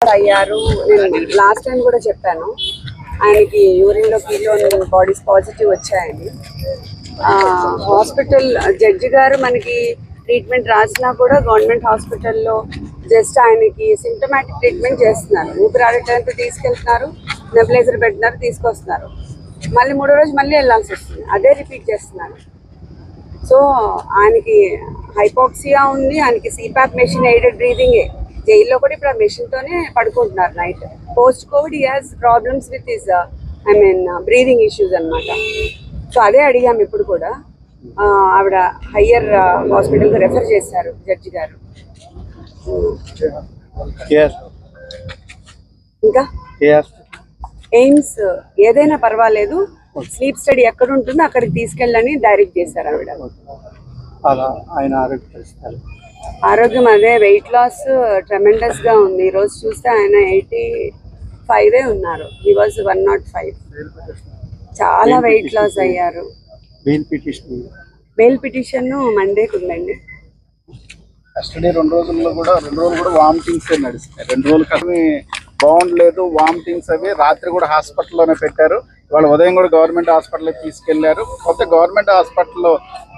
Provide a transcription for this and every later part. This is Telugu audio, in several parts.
అయ్యారు. నేను లాస్ట్ టైం కూడా చెప్పాను. ఆయనకి యూరిన్లో కిలో బాడీస్ పాజిటివ్ వచ్చాయని. హాస్పిటల్ జడ్జి గారు మనకి ట్రీట్మెంట్ రాసినా కూడా గవర్నమెంట్ హాస్పిటల్లో జస్ట్ ఆయనకి సిమ్టమాటిక్ ట్రీట్మెంట్ చేస్తున్నారు. ఊపిరాడటానికి తీసుకెళ్తున్నారు నెబిలైజర్ పెట్టినారు తీసుకొస్తున్నారు. మళ్ళీ మూడో రోజు మళ్ళీ వెళ్ళాల్సి వస్తుంది. అదే రిపీట్ చేస్తున్నారు. సో ఆయనకి హైపాక్సియా ఉంది ఆయనకి సిపాప్ మెషిన్ ఎయిడెడ్ బ్రీదింగే జైల్లో కూడా ఇప్పుడు ఆ మెషిన్ తోనే పడుకుంటున్నారు night. Post covid has problems with is I mean breathing issues అన్నమాట. సో అదే అడిగాము ఇప్పుడు కూడా. ఆవిడ హయ్యర్ హాస్పిటల్కి రెఫర్ చేశారు జడ్జి గారు. ఇంకా? ఎయిమ్స్ ఏదైనా పర్వాలేదు. స్లీప్ స్టడీ ఎక్కడ ఉంటుందో అక్కడికి తీసుకెళ్ళని డైరెక్ట్ చేశారు ఆవిడ. అలా ఆయన ఆరోగ్య ఆరోగ్యం అదే వెయిట్ లాస్ ట్రెమెండస్గా ఉంది. ఈ రోజు చూస్తే ఆయన ఎయిటీ ఫైవ్ ఉన్నారు. ఈ వాజ్ వన్ నాట్ ఫైవ్ చాలా వెయిట్ లాస్ అయ్యారు. బెయిల్ పిటిషన్ బెయిల్ పిటిషన్ మండేకి ఉందండి. కస్టడీ రెండు రోజుల్లో కూడా రెండు రోజులు కూడా వామిటింగ్స్ నడుస్తాయి రెండు రోజులు కానీ బాగుండలేదు వామిటింగ్స్ అవి. రాత్రి కూడా హాస్పిటల్లోనే పెట్టారు. వాళ్ళు ఉదయం కూడా గవర్నమెంట్ హాస్పిటల్కి తీసుకెళ్ళారు. కొత్త గవర్నమెంట్ హాస్పిటల్లో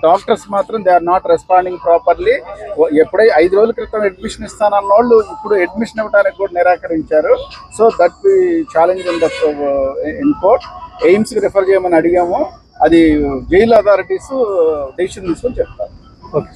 డాక్టర్స్ మాత్రం they are not responding properly. ఎప్పుడై ఐదు రోజుల క్రితం అడ్మిషన్ ఇస్తానన్న వాళ్ళు ఇప్పుడు అడ్మిషన్ ఇవ్వడానికి కూడా నిరాకరించారు. So that we challenge in the in court. ఎయిమ్స్కి refer చేయమని అడిగాము. అది జైల్ అథారిటీస్ డెసిషన్ తీసుకొని చెప్తారు. ఓకే